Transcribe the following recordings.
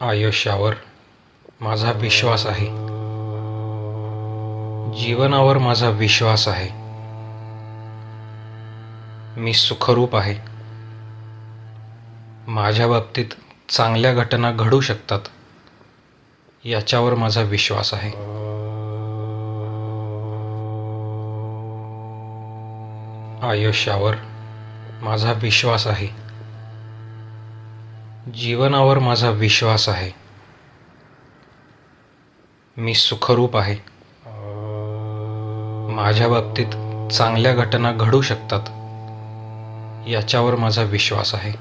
आयुष्यावर माझा विश्वास आहे. जीवनावर माझा विश्वास आहे. मी सुखरूप आहे. माझ्या बाबतीत चांगल्या घटना घडू शकतात. याच्यावर माझा विश्वास आहे. आयुष्यावर माझा विश्वास आहे. जीवनावर माझा विश्वास आहे. मी सुखरूप आहे. माझ्या बाबतीत चांगल्या घटना घडू शकतात. याच्यावर माझा विश्वास आहे.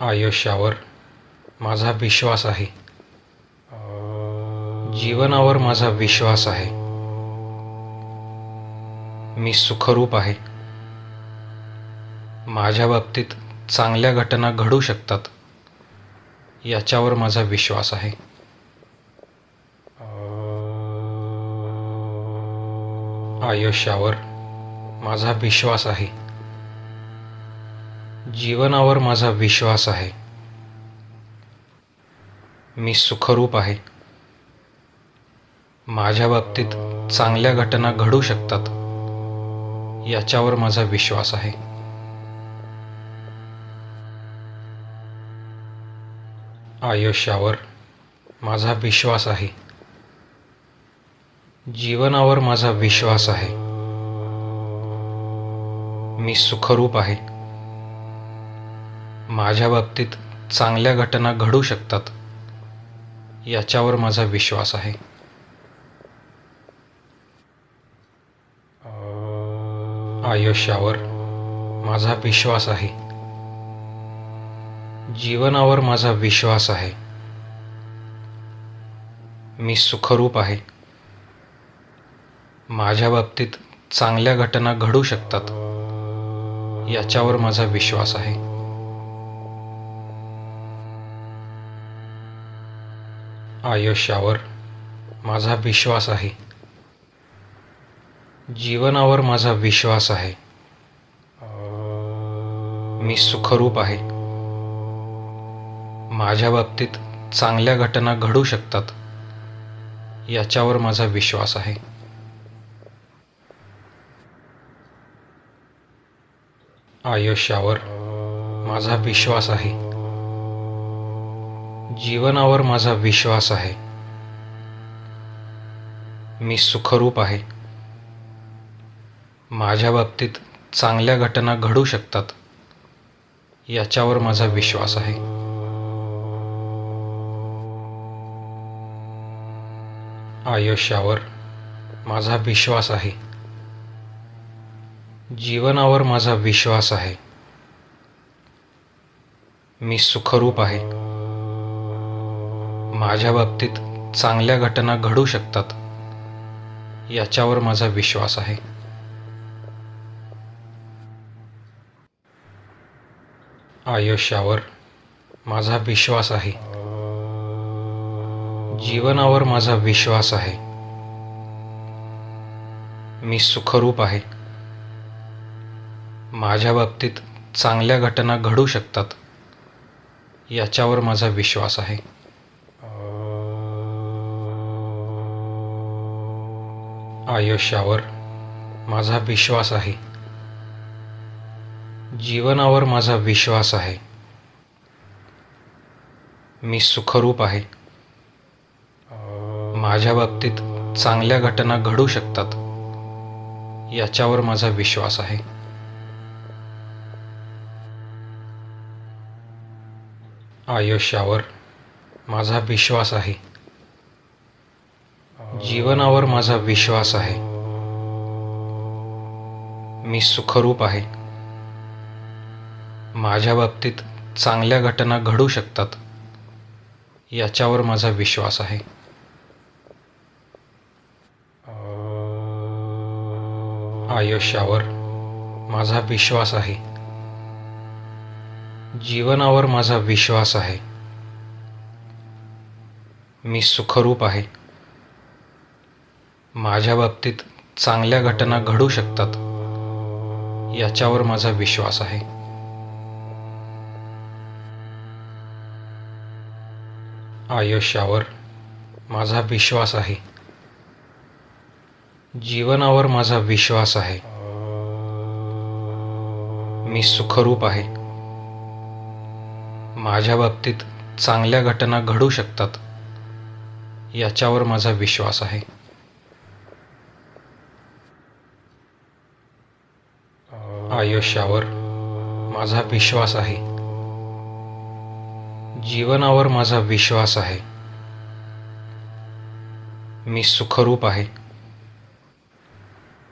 आयुष्यावर माझा विश्वास आहे. जीवनावर माझा विश्वास आहे. मी सुखरूप आहे. माझ्या बाबतीत चांगल्या घटना घडू शकतात याच्यावर माझा विश्वास आहे. आयुष्यावर माझा विश्वास आहे. जीवनावर माझा विश्वास आहे. मी सुखरूप आहे. माझ्या बाबतीत चांगल्या घटना घडू शकतात याच्यावर माझा विश्वास आहे. आयुष्यावर माझा विश्वास आहे. जीवनावर माझा विश्वास आहे. मी सुखरूप आहे. माझ्या बाबतीत चांगल्या घटना घडू शकतात. याच्यावर माझा विश्वास आहे. आयुष्यावर माझा विश्वास आहे. जीवनावर माझा विश्वास आहे. मी सुखरूप आहे. माझ्या बाबतीत चांगल्या घटना घडू शकतात याच्यावर माझा विश्वास आहे. आयुष्यावर माझा विश्वास आहे. जीवनावर माझा विश्वास आहे. मी सुखरूप आहे. माझ्या बाबतीत चांगल्या घटना घडू शकतात याच्यावर माझा विश्वास आहे. आयुष्यावर माझा विश्वास आहे. जीवनावर माझा विश्वास आहे. मी सुखरूप आहे. माझ्या बाबतीत चांगल्या घटना घडू शकतात याच्यावर माझा विश्वास आहे. आयुष्यावर माझा विश्वास आहे. जीवनावर माझा विश्वास आहे. मी सुखरूप आहे. माझ्या बाबतीत चांगल्या घटना घडू शकतात. याच्यावर माझा विश्वास आहे. आयुष्यावर माझा विश्वास आहे. जीवनावर माझा विश्वास आहे. मी सुखरूप आहे. माझ्या बाबतीत चांगल्या घटना घडू शकतात याच्यावर माझा विश्वास आहे. आयुष्यावर माझा विश्वास आहे. जीवनावर माझा विश्वास आहे. मी सुखरूप आहे. माझ्या बाबतीत चांगल्या घटना घडू शकतात याच्यावर माझा विश्वास आहे. आयुष्यावर माझा विश्वास आहे. जीवनावर माझा विश्वास आहे. मी सुखरूप आहे. माझ्या बाबतीत चांगल्या घटना घडू शकतात याच्यावर माझा विश्वास आहे. आयुष्यावर माझा विश्वास आहे. जीवनावर माझा विश्वास आहे. मी सुखरूप आहे. माझ्या बाबतीत चांगल्या घटना घडू शकतात. याच्यावर माझा विश्वास आहे. आयुष्यावर माझा विश्वास आहे. जीवनावर माझा विश्वास आहे. मी सुखरूप आहे. माझ्या बाबतीत चांगल्या घटना घडू शकतात. याच्यावर माझा विश्वास आहे. आयुष्यावर माझा विश्वास आहे. जीवनावर माझा विश्वास आहे. मी सुखरूप आहे.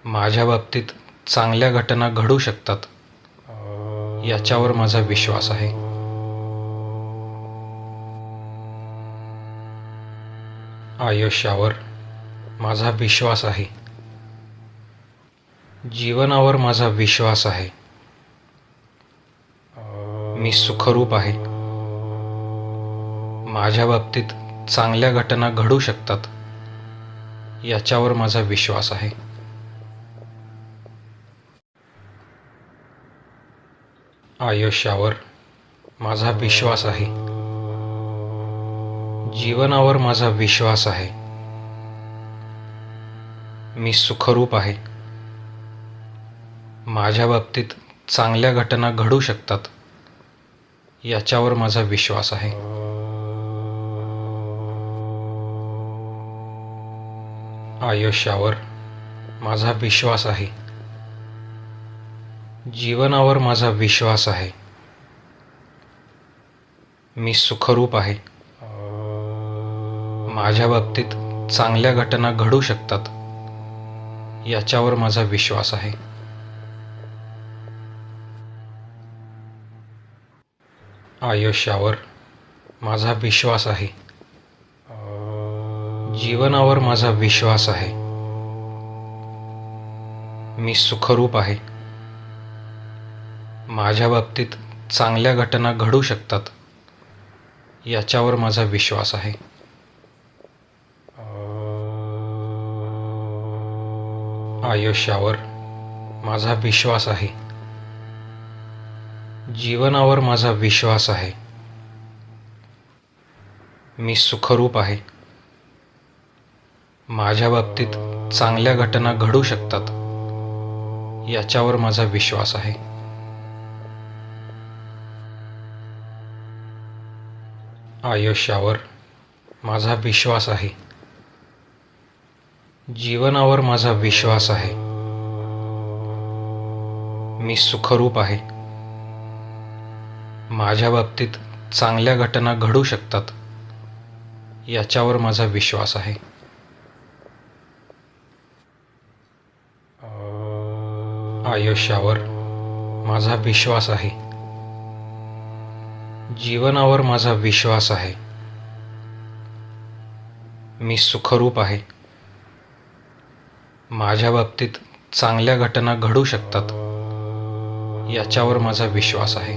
माझ्या बाबतीत चांगल्या घटना घडू शकतात. याच्यावर माझा विश्वास आहे. आयुष्यावर माझा विश्वास आहे. जीवनावर माझा विश्वास आहे. मी सुखरूप आहे. माझ्या बाबतीत चांगल्या घटना घडू शकतात. याच्यावर माझा विश्वास आहे. आयुष्यावर माझा विश्वास आहे. जीवनावर माझा विश्वास आहे. मी सुखरूप आहे. माझ्या बाबतीत चांगल्या घटना घडू शकतात. याच्यावर माझा विश्वास आहे. आयुष्यावर माझा विश्वास आहे. जीवनावर माझा विश्वास आहे. मी सुखरूप आहे. माझ्या बाबतीत चांगल्या घटना घडू शकतात. याच्यावर माझा विश्वास आहे. आयुष्यावर माझा विश्वास आहे. जीवनावर माझा विश्वास आहे. मी सुखरूप आहे. माझ्या बाबतीत चांगल्या घटना घडू शकतात याच्यावर माझा विश्वास आहे. आयुष्यावर माझा विश्वास आहे. जीवनावर माझा विश्वास आहे. मी सुखरूप आहे. माझ्या बाबतीत चांगल्या घटना घडू शकतात याच्यावर माझा विश्वास आहे. आयुष्यावर माझा विश्वास आहे. जीवनावर माझा विश्वास आहे. मी सुखरूप आहे. माझ्या बाबतीत चांगल्या घटना घडू शकतात. याच्यावर माझा विश्वास आहे. आयुष्यावर माझा विश्वास आहे. जीवनावर माझा विश्वास आहे. मी सुखरूप आहे. माझ्या बाबतीत चांगल्या घटना घडू शकतात. याच्यावर माझा विश्वास आहे.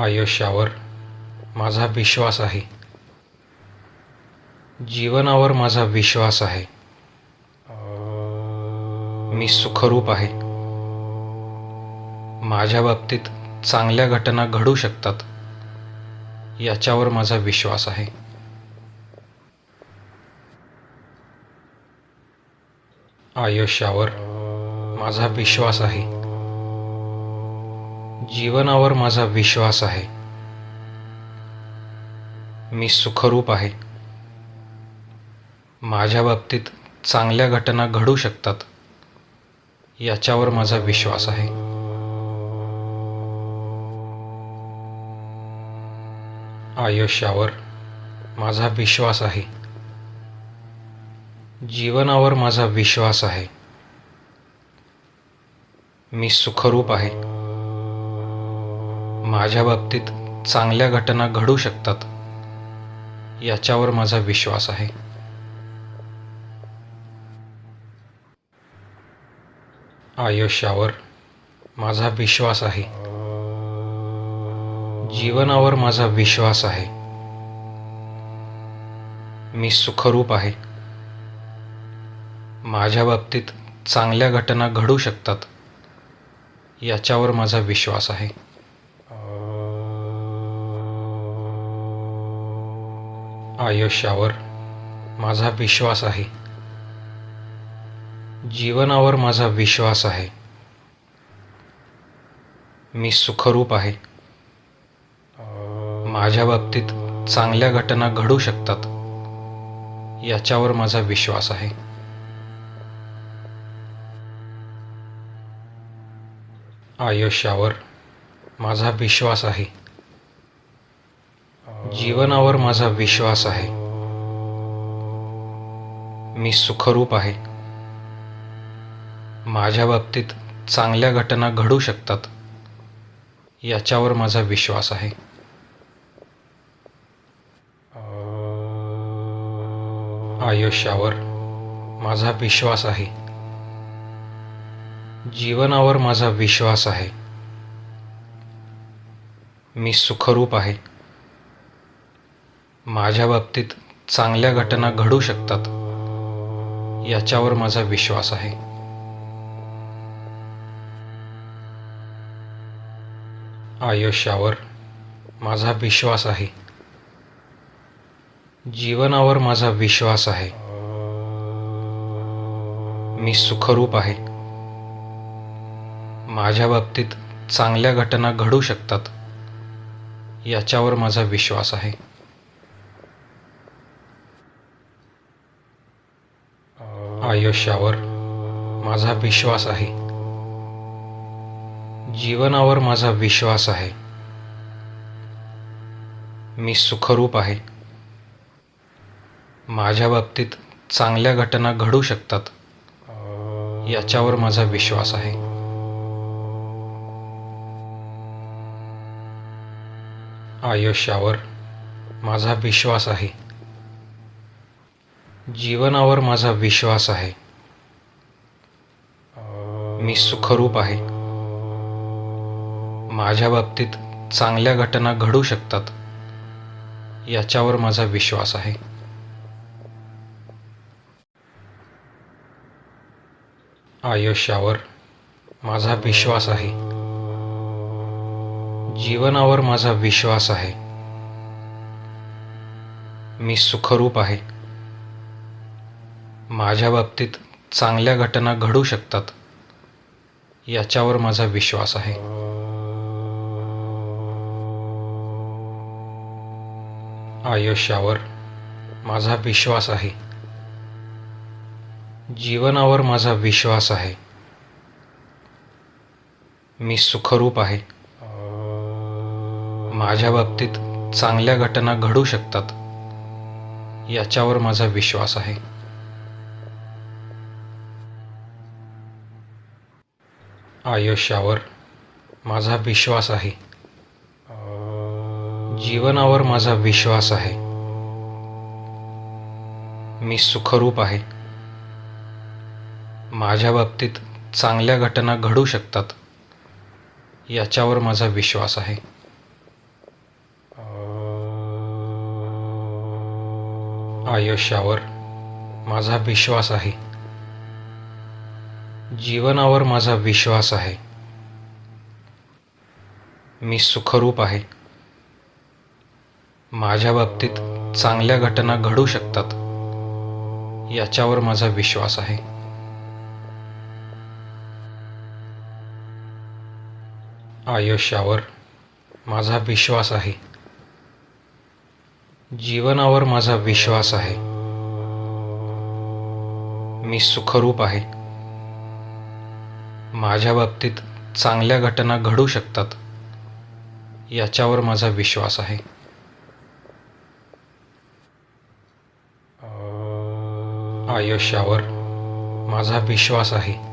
आयुष्यावर माझा विश्वास आहे. जीवनावर माझा विश्वास आहे. मी सुखरूप आहे. माझ्या बाबतीत चांगल्या घटना घडू शकतात याच्यावर माझा विश्वास आहे. आयुष्यावर माझा विश्वास आहे. जीवनावर माझा विश्वास आहे. मी सुखरूप आहे. माझ्या बाबतीत चांगल्या घटना घडू शकतात याच्यावर माझा विश्वास आहे. आयुष्यावर माझा विश्वास आहे. जीवनावर माझा विश्वास आहे. मी सुखरूप आहे. माझ्या बाबतीत चांगल्या घटना घडू शकतात. याच्यावर माझा विश्वास आहे. आयुष्यावर माझा विश्वास आहे. जीवनावर माझा विश्वास आहे. मी सुखरूप आहे. माझ्या बाबतीत चांगल्या घटना घडू शकतात. याच्यावर माझा विश्वास आहे. आयुष्यावर माझा विश्वास आहे. जीवनावर माझा विश्वास आहे. मी सुखरूप आहे. माझ्या बाबतीत चांगल्या घटना घडू शकतात याच्यावर माझा विश्वास आहे. आयुष्यावर माझा विश्वास आहे. जीवनावर माझा विश्वास आहे. मी सुखरूप आहे. माझ्या बाबतीत चांगल्या घटना घडू शकतात याच्यावर माझा विश्वास आहे. आयुष्यावर माझा विश्वास आहे. जीवनावर माझा विश्वास आहे. मी सुखरूप आहे. माझ्या बाबतीत चांगल्या घटना घडू शकतात याच्यावर माझा विश्वास आहे. आयुष्यावर माझा विश्वास आहे. जीवनावर माझा विश्वास आहे. मी सुखरूप आहे. माझ्या बाबतीत चांगल्या घटना घडू शकतात. याच्यावर माझा विश्वास आहे. आयुष्यावर माझा विश्वास आहे. जीवनावर माझा विश्वास आहे. मी सुखरूप आहे. माझ्या बाबतीत चांगल्या घटना घडू शकतात. याच्यावर माझा विश्वास आहे. आयुष्यावर माझा विश्वास आहे. जीवनावर माझा विश्वास आहे. मी सुखरूप आहे. माझ्या बाबतीत चांगल्या घटना घडू शकतात. याच्यावर माझा विश्वास आहे. आयुष्यावर माझा विश्वास आहे. जीवनावर माझा विश्वास आहे. मी सुखरूप आहे. माझ्या बाबतीत चांगल्या घटना घडू शकतात. याच्यावर माझा विश्वास आहे. आयुष्यावर माझा विश्वास आहे. जीवनावर माझा विश्वास आहे. मी सुखरूप आहे. माझ्या बाबतीत चांगल्या घटना घडू शकतात. याच्यावर माझा विश्वास आहे. आयुष्यावर माझा विश्वास आहे. जीवनावर माझा विश्वास आहे. मी सुखरूप आहे. माझ्या बाबतीत चांगल्या घटना घडू शकतात याच्यावर माझा विश्वास आहे. आयुष्यावर माझा विश्वास आहे. जीवनावर माझा विश्वास आहे. मी सुखरूप आहे. माझ्या बाबतीत चांगल्या घटना घडू शकतात याच्यावर माझा विश्वास आहे. आयुष्यावर माझा विश्वास आहे. जीवनावर माझा विश्वास आहे. मी सुखरूप आहे. माझ्या बाबतीत चांगल्या घटना घडू शकतात. याच्यावर माझा विश्वास आहे. आयुष्यावर माझा विश्वास आहे.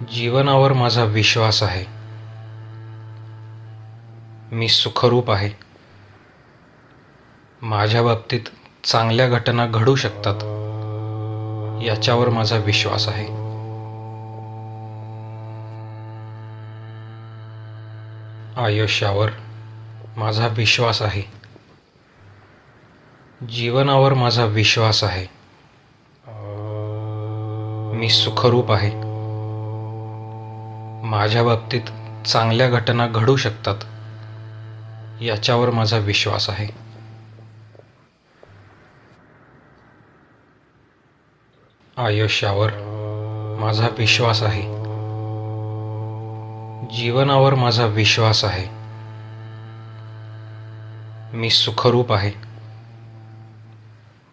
जीवनावर माझा विश्वास आहे. मी सुखरूप आहे. माझ्या बाबतीत चांगल्या घटना घडू शकतात. याच्यावर माझा विश्वास आहे. आयुष्यावर माझा विश्वास आहे. जीवनावर माझा विश्वास आहे. मी सुखरूप आहे. माझ्या बाबतीत चांगल्या घटना घडू शकतात याच्यावर माझा विश्वास आहे. आयुष्यावर माझा विश्वास आहे. जीवनावर माझा विश्वास आहे. मी सुखरूप आहे.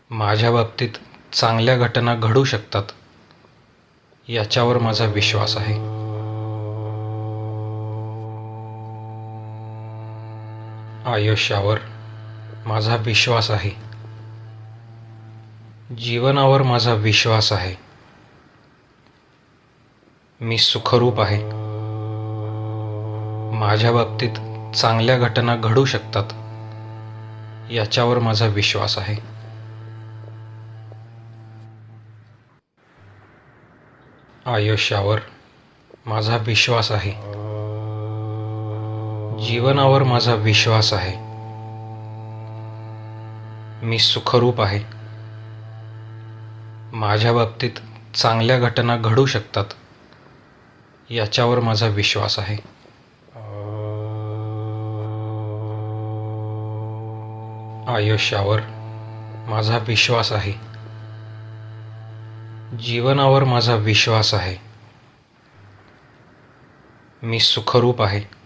माझ्या बाबतीत चांगल्या घटना घडू शकतात याच्यावर माझा विश्वास आहे. आयुष्यावर माझा विश्वास आहे. जीवनावर माझा विश्वास आहे. मी सुखरूप आहे. माझ्या बाबतीत चांगल्या घटना घडू शकतात. याच्यावर माझा विश्वास आहे. आयुष्यावर माझा विश्वास आहे. जीवनावर माझा विश्वास आहे. मी सुखरूप आहे. माझ्या बाबतीत चांगल्या घटना घडू शकतात याच्यावर माझा विश्वास आहे. आयुष्यावर माझा विश्वास आहे. जीवनावर माझा विश्वास आहे. मी सुखरूप आहे.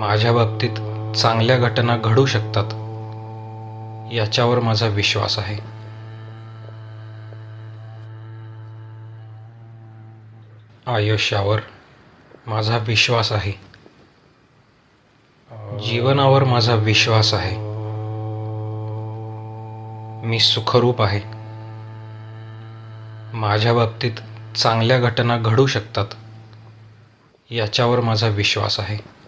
माझ्या बाबतीत चांगल्या घटना घडू शकतात याच्यावर माझा विश्वास आहे. आयुष्यावर माझा विश्वास आहे. जीवनावर माझा विश्वास आहे. मी सुखरूप आहे. माझ्या बाबतीत चांगल्या घटना घडू शकतात याच्यावर माझा विश्वास आहे.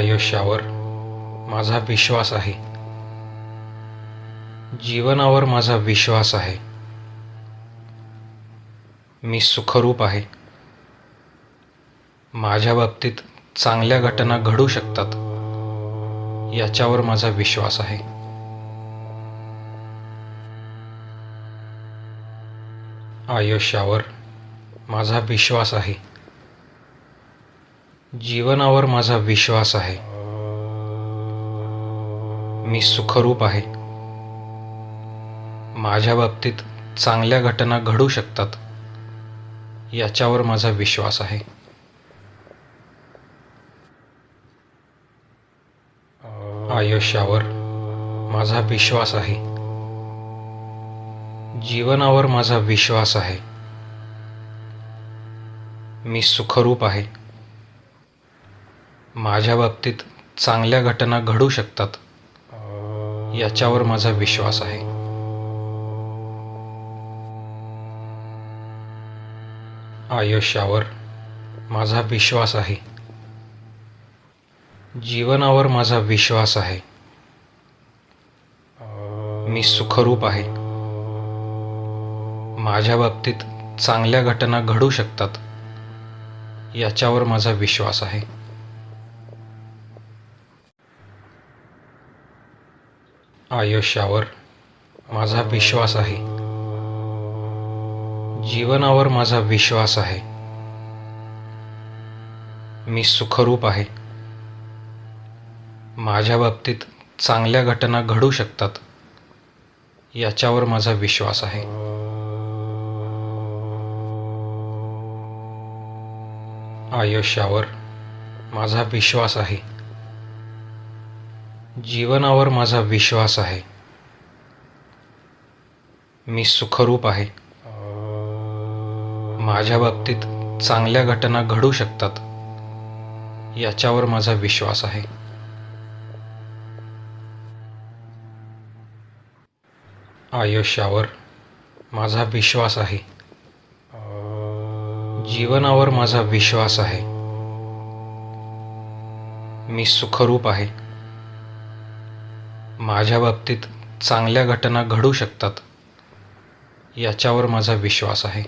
आयुष्यावर माझा विश्वास आहे. जीवनावर माझा विश्वास आहे. मी सुखरूप आहे. माझ्या बाबतीत चांगल्या घटना घडू शकतात. याच्यावर माझा विश्वास आहे. आयुष्यावर माझा विश्वास आहे. जीवनावर माझा विश्वास आहे. मी सुखरूप आहे. माझ्या बाबतीत चांगल्या घटना घडू शकतात. याच्यावर माझा विश्वास आहे. आयुष्यावर माझा विश्वास आहे. जीवनावर माझा विश्वास आहे. मी सुखरूप आहे. माझ्या बाबतीत चांगल्या घटना घडू शकतात. याच्यावर माझा विश्वास आहे. आयुष्यावर माझा विश्वास आहे. जीवनावर माझा विश्वास आहे. मी सुखरूप आहे. माझ्या बाबतीत चांगल्या घटना घडू शकतात. याच्यावर माझा विश्वास आहे. आयुष्यावर माझा विश्वास आहे. जीवनावर माझा विश्वास आहे. मी सुखरूप आहे. माझ्या बाबतीत चांगल्या घटना घडू शकतात. याच्यावर माझा विश्वास आहे. आयुष्यावर माझा विश्वास आहे. जीवनावर माझा विश्वास आहे. मी सुखरूप आहे. माझ्या बाबतीत चांगल्या घटना घडू शकतात. याच्यावर माझा विश्वास आहे. आयुष्यावर माझा विश्वास आहे. जीवनावर माझा विश्वास आहे. मी सुखरूप आहे. माझ्या बाबतीत चांगल्या घटना घडू शकतात याच्यावर माझा विश्वास आहे.